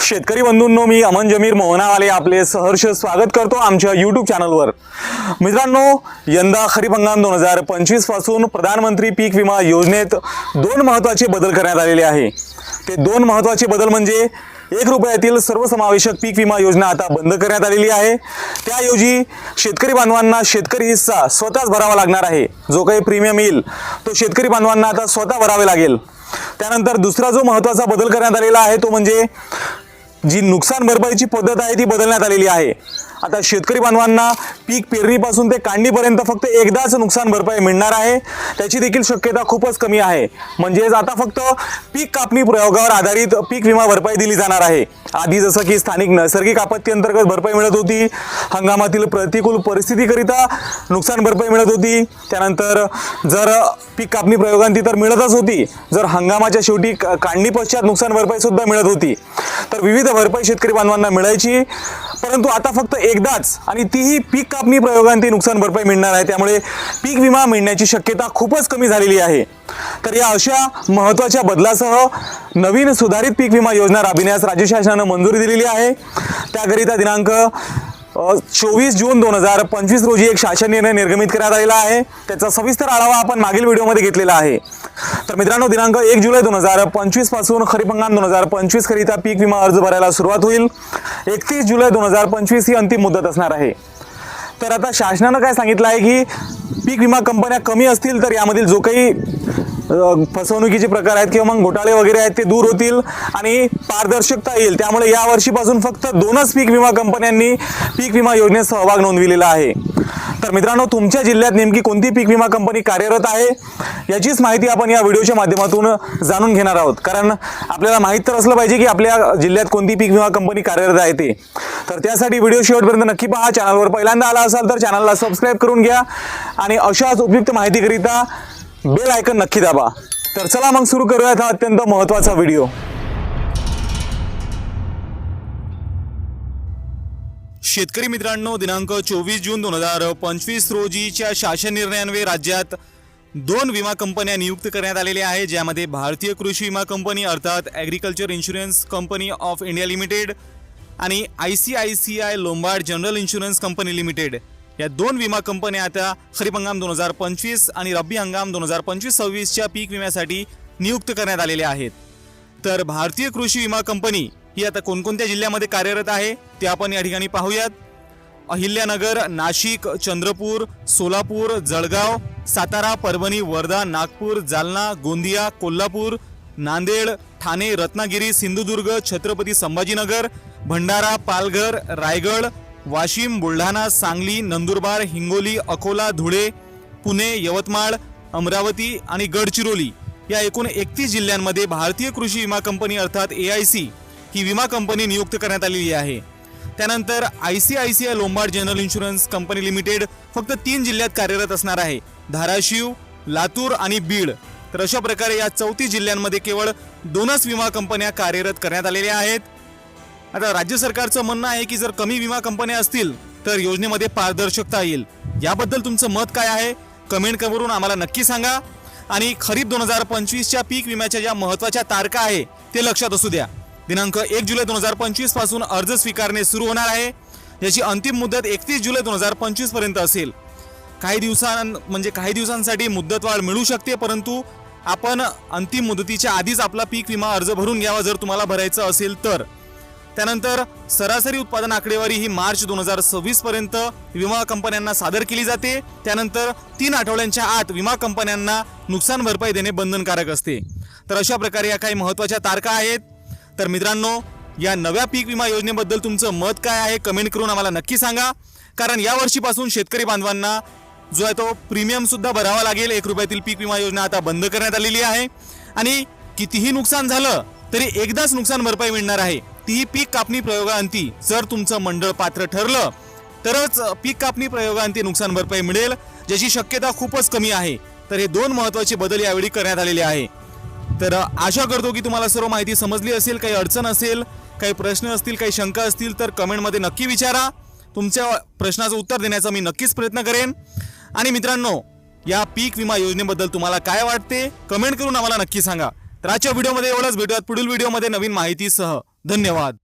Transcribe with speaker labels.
Speaker 1: शेतकरी बंधूंनो मी अमन जमीर मोहनावाले आपले सहर्ष स्वागत करतो आमच्या यूट्यूब चॅनलवर मित्रांनो यंदा खरीप हंगाम दोन हजार पंचवीसपासून प्रधानमंत्री पीक विमा योजनेत दोन महत्त्वाचे बदल करण्यात आलेले आहे. ते दोन महत्त्वाचे बदल म्हणजे एक रुपयातील सर्वसमावेशक पीक विमा योजना आता बंद करण्यात आलेली आहे. त्याऐवजी शेतकरी बांधवांना शेतकरी हिस्सा स्वतःच भरावा लागणार आहे. जो काही प्रीमियम येईल तो शेतकरी बांधवांना आता स्वतः भरावे लागेल. त्यानंतर दुसरा जो महत्त्वाचा बदल करण्यात आलेला आहे तो म्हणजे जी नुकसान भरपाईची पद्धत आहे ती बदलण्यात आलेली आहे. आता शेतकरी बांधवांना पीक पेरणीपासून ते काढणीपर्यंत फक्त एकदाच नुकसान भरपाई मिळणार आहे. त्याची देखील शक्यता खूपच कमी आहे. म्हणजेच आता फक्त पीक कापणी प्रयोगावर आधारित पीक विमा भरपाई दिली जाणार आहे. आधी जसं की स्थानिक नैसर्गिक आपत्ती अंतर्गत भरपाई मिळत होती. हंगामातील प्रतिकूल परिस्थितीकरिता नुकसान भरपाई मिळत होती. त्यानंतर जर पीक कापणी प्रयोगांती तर मिळतच होती. जर हंगामाच्या शेवटी का- काढणी पश्चात नुकसान भरपाई सुद्धा मिळत होती. तर विविध भरपाई शेतकरी बांधवांना मिळायची. परंतु आता फक्त एकदाच आणि तीही पीक कापणी प्रयोगांती नुकसान भरपाई मिळणार आहे. त्यामुळे पीक विमा मिळण्याची शक्यता खूपच कमी झालेली आहे. तर या अशा महत्त्वाच्या बदलासह नवीन सुधारित पीक विमा योजना राबविण्यास राज्य शासनानं मंजुरी दिलेली आहे. त्याकरिता दिनांक चोवीस जून दोन हजार पंचवीस रोजी एक शासन निर्णय निर्गमित करण्यात आलेला आहे. त्याचा सविस्तर आढावा आपण मागील व्हिडिओमध्ये घेतलेला आहे. तर मित्रांनो दिनांक एक जुलै दोन हजार पंचवीसपासून खरीप हंगाम दोन हजार पंचवीस करिता पीक विमा अर्ज भरायला सुरुवात होईल. एकतीस जुलै दोन हजार पंचवीस ही अंतिम मुदत असणार आहे. तर आता शासनानं काय सांगितलं आहे की पीक विमा कंपन्या कमी असतील तर यामधील जो काही फसवणुकीचे प्रकार आहेत किंवा मग घोटाळे वगैरे आहेत ते दूर होतील आणि पारदर्शकता येईल. त्यामुळे यावर्षीपासून फक्त दोनच पीक विमा कंपन्यांनी पीक विमा योजनेत सहभाग नोंदविलेला आहे. तर मित्रांनो तुमच्या जिल्ह्यात नेमकी कोणती पीक विमा कंपनी कार्यरत आहे याचीच माहिती आपण या व्हिडिओच्या माध्यमातून जाणून घेणार आहोत. कारण आपल्याला माहीत तर असलं पाहिजे की आपल्या जिल्ह्यात कोणती पीक विमा कंपनी कार्यरत आहे ते. तर त्यासाठी व्हिडिओ शेवटपर्यंत नक्की पहा. चॅनलवर पहिल्यांदा आला असाल तर चॅनलला सबस्क्राईब करून घ्या आणि अशाच उपयुक्त माहितीकरिता बेल आयकन नक्की दाबा. तर चला मग सुरू करूयात हा अत्यंत महत्त्वाचा व्हिडिओ. शेतकरी मित्रांनो दिनांक चोवीस जून दोन हजार पंचवीस रोजीच्या शासन निर्णयान्वये राज्यात दोन विमा कंपन्या नियुक्त करण्यात आलेल्या आहेत ज्यामध्ये भारतीय कृषी विमा कंपनी अर्थात agriculture insurance company of India limited आणि I C I C I Lombard general insurance company limited या दोन विमा कंपन्या आता खरीप हंगाम दोन हजार पंचवीस आणि रब्बी हंगाम दोन हजार पंचवीस सव्वीसच्या पीक विम्यासाठी नियुक्त करण्यात आलेल्या आहेत. तर भारतीय कृषी विमा कंपनी ही आता कोणकोणत्या जिल्ह्यामध्ये कार्यरत आहे ते आपण या ठिकाणी पाहूयात. अहिल्यानगर नाशिक चंद्रपूर सोलापूर जळगाव सातारा परभणी वर्धा नागपूर जालना गोंदिया कोल्हापूर नांदेड ठाणे रत्नागिरी सिंधुदुर्ग छत्रपती संभाजीनगर भंडारा पालघर रायगड वाशिम बुलढाणा सांगली नंदुरबार हिंगोली अकोला धुळे पुणे यवतमाळ अमरावती आणि गडचिरोली या एकूण एकतीस जिल्ह्यांमध्ये भारतीय कृषी विमा कंपनी अर्थात ए आय सी ही विमा कंपनी नियुक्त करण्यात आलेली आहे. त्यानंतर I C I C I Lombard general insurance company limited फक्त तीन जिल्ह्यात कार्यरत असणार आहे. धाराशिव लातूर आणि बीड. तर अशा प्रकारे या चौतीस जिल्ह्यांमध्ये केवळ दोनच विमा कंपन्या कार्यरत करण्यात आलेल्या आहेत. आता राज्य सरकारचं म्हणणं आहे की जर कमी विमा कंपन्या असतील तर योजनेमध्ये पारदर्शकता येईल. याबद्दल तुमचं मत काय आहे? कमेंट करून आम्हाला नक्की सांगा. आणि खरीप दोन हजार पंचवीसच्या पीक विम्याच्या ज्या महत्त्वाच्या तारखा आहे ते लक्षात असू द्या. दिनांक एक जुलै दोन हजार पंचवीसपासून अर्ज स्वीकारणे सुरू होणार आहे. याची अंतिम मुदत एकतीस जुलै दोन हजार पंचवीसपर्यंत असेल. काही दिवसां म्हणजे काही दिवसांसाठी मुदतवाढ मिळू शकते परंतु आपण अंतिम मुदतीच्या आधीच आपला पीक विमा अर्ज भरून घ्यावा जर तुम्हाला भरायचं असेल तर. त्यानंतर सरासरी उत्पादन आकडेवारी ही मार्च दोन हजार सव्वीस पर्यंत विमा कंपन्यांना सादर केली जाते. त्यानंतर तीन आठवड्यांच्या आत विमा कंपन्यांना नुकसान भरपाई देणे बंधनकारक असते. तर अशा प्रकारे या काही महत्त्वाच्या तारखा आहेत. तर मित्रांनो या नव्या पीक विमा योजनेबद्दल तुमचं मत काय आहे कमेंट करून आम्हाला नक्की सांगा. कारण या वर्षीपासून शेतकरी बांधवांना जो आहे तो प्रीमियम सुद्धा भरावा लागेल. एक रुपयातील पीक विमा योजना आता बंद करण्यात आलेली आहे. आणि कितीही नुकसान झालं तरी एकदाच नुकसान भरपाई मिळणार आहे. तीही पीक कापणी प्रयोगांती जर तुमचं मंडळ पात्र ठरलं तरच पीक कापणी प्रयोगांती नुकसान भरपाई मिळेल ज्याची शक्यता खूपच कमी आहे. तर हे दोन महत्त्वाचे बदल यावेळी करण्यात आलेले आहे. तर आशा करतो की तुम्हाला सर्व माहिती समजली असेल काही अडचण असेल काही प्रश्न असतील काही शंका असतील तर कमेंटमध्ये नक्की विचारा. तुमच्या प्रश्नाचं उत्तर देण्याचा मी नक्कीच प्रयत्न करेन. आणि मित्रांनो या पीक विमा योजनेबद्दल तुम्हाला काय वाटते कमेंट करून आम्हाला नक्की सांगा. तर आजच्या व्हिडिओमध्ये एवढंच. भेटूयात पुढील व्हिडिओमध्ये नवीन माहितीसह. धन्यवाद.